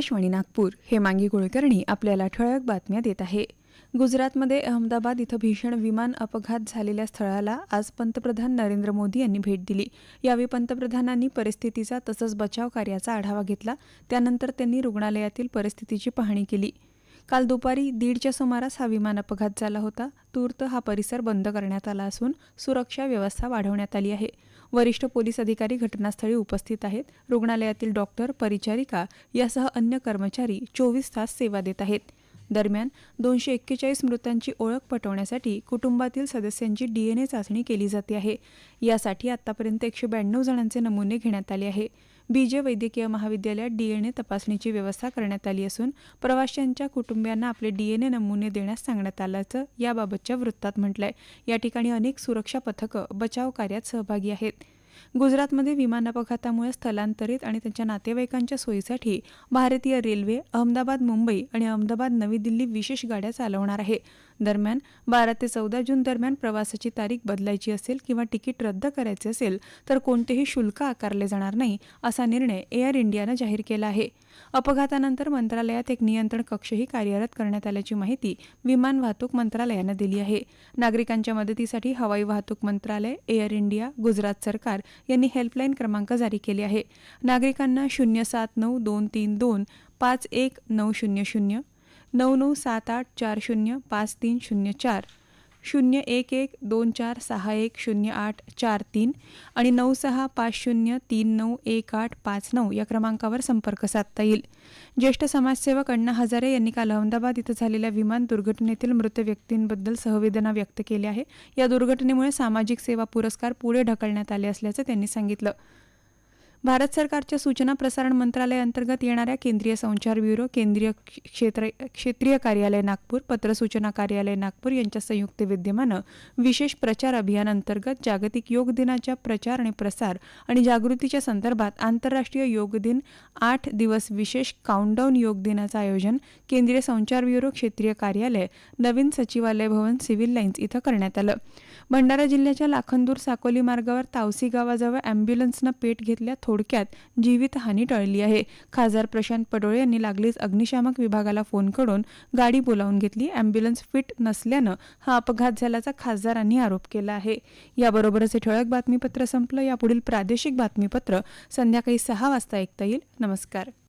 आकाशवाणी नागपूर हे मांगी कुलकर्णी आपल्याला ठळक बातम्या देत आहे. गुजरातमध्ये अहमदाबाद इथं भीषण विमान अपघात झालेल्या स्थळाला आज पंतप्रधान नरेंद्र मोदी यांनी भेट दिली. यावेळी पंतप्रधानांनी परिस्थितीचा तसंच बचाव कार्याचा आढावा घेतला. त्यानंतर त्यांनी रुग्णालयातील परिस्थितीची पाहणी केली. काल दुपारी दीडच्या सुमारास हा विमान अपघात झाला होता. तूर्त हा परिसर बंद करण्यात आला असून सुरक्षा व्यवस्था वाढवण्यात आली आहे. वरिष्ठ पोलीस अधिकारी घटनास्थळी उपस्थित आहेत. रुग्णालयातील डॉक्टर परिचारिका यासह अन्य कर्मचारी चोवीस तास सेवा देत आहेत. दरम्यान दोनशे एक्केचाळीस मृतांची ओळख पटवण्यासाठी कुटुंबातील सदस्यांची डीएनए चाचणी केली जाते आहे. यासाठी आतापर्यंत एकशे ब्याण्णव जणांचे नमुने घेण्यात आले आहे. बीजे वैद्यकीय महाविद्यालयात डीएनए तपासणीची व्यवस्था करण्यात आली असून प्रवाशांच्या कुटुंबियांना आपले डीएनए नमुने देण्यास सांगण्यात आल्याचं याबाबतच्या वृत्तात म्हटलंय. या ठिकाणी अनेक सुरक्षा पथकं बचाव कार्यात सहभागी आहेत. गुजरातमध्ये विमान अपघातामुळे स्थलांतरित आणि त्यांच्या नातेवाईकांच्या सोयीसाठी भारतीय रेल्वे अहमदाबाद मुंबई आणि अहमदाबाद नवी दिल्ली विशेष गाड्या चालवणार आहे. दरम्यान बारा ते चौदा जून दरम्यान प्रवासाची तारीख बदलायची असेल किंवा तिकीट रद्द करायचे असेल तर कोणतेही शुल्क आकारले जाणार नाही असा निर्णय एअर इंडियानं जाहीर केला आहे. अपघातानंतर मंत्रालयात एक नियंत्रण कक्षही कार्यरत करण्यात आल्याची माहिती विमान वाहतूक मंत्रालयानं दिली आहे. नागरिकांच्या मदतीसाठी हवाई वाहतूक मंत्रालय एअर इंडिया गुजरात सरकार यांनी हेल्पलाईन क्रमांक जारी केले आहे. नागरिकांना शून्य सात नऊ दोन तीन दोन पाच एक नऊ शून्य शून्य नऊ नऊ सात आठ चार शून्य पाच तीन शून्य चार. शून्य एक एक दोन चार सहा एक शून्य आठ चार तीन आणि नऊ सहा पाच शून्य तीन नऊ एक आठ पाच नऊ या क्रमांकावर संपर्क साधता येईल. ज्येष्ठ समाजसेवक अण्णा हजारे यांनी काल अहमदाबाद इथं झालेल्या विमान दुर्घटनेतील मृत व्यक्तींबद्दल सहवेदना व्यक्त केली आहे. या दुर्घटनेमुळे सामाजिक सेवा पुरस्कार पुढे ढकलण्यात आले असल्याचं त्यांनी सांगितलं. भारत सरकारच्या सूचना प्रसारण मंत्रालयाअंतर्गत येणाऱ्या केंद्रीय संचार ब्युरो केंद्रीय क्षेत्र क्षेत्रीय कार्यालय नागपूर पत्रसूचना कार्यालय नागपूर यांच्या संयुक्त विद्यमानं विशेष प्रचार अभियान अंतर्गत जागतिक योग दिनाच्या प्रचार आणि प्रसार आणि जागृतीच्या संदर्भात आंतरराष्ट्रीय योग दिन आठ दिवस विशेष काउंटडाऊन योग दिनाचं आयोजन केंद्रीय संचार ब्युरो क्षेत्रीय कार्यालय नवीन सचिवालय भवन सिव्हिल लाईन्स इथं करण्यात आलं. भंडारा जिल्ह्याच्या लाखनदूर साकोली मार्गावर तावसी गावाजवळ अँब्युलन्सनं पेट घेतल्या थोडक्यात जीवितहानी टळली आहे. खासदार प्रशांत पडोळे यांनी लागलीच अग्निशामक विभागाला फोन करून गाडी बोलावून घेतली. अँब्युलन्स फिट नसल्यानं हा अपघात झाल्याचा खासदारांनी आरोप केला आहे. याबरोबरच हे ठळक बातमीपत्र संपलं. यापुढील प्रादेशिक बातमीपत्र संध्याकाळी सहा वाजता ऐकता येईल. नमस्कार.